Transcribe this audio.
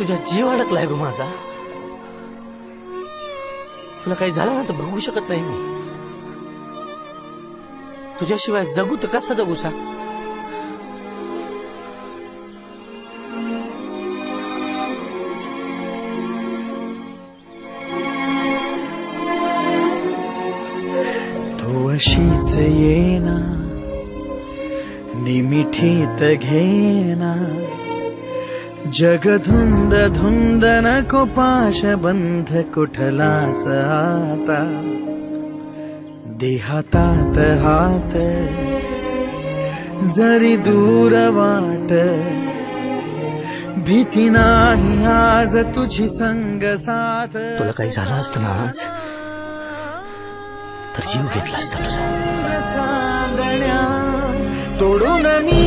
तुझ्या जीव अडकलाय गो माझा. तुला काही झालं ना तर बघू शकत नाही मी. तुझ्याशिवाय जगू तर कसा जगू सांग अशीच येना निमिठीत घेना जग धुंद नको पाश बंध कुठलाच आता. देहातात हात जरी दूर वाट भीती नाही आज तुझी संग साथ. तुला काही झालं असतं ना आज? तर जीव घेतला असता तुझा. तोडून मी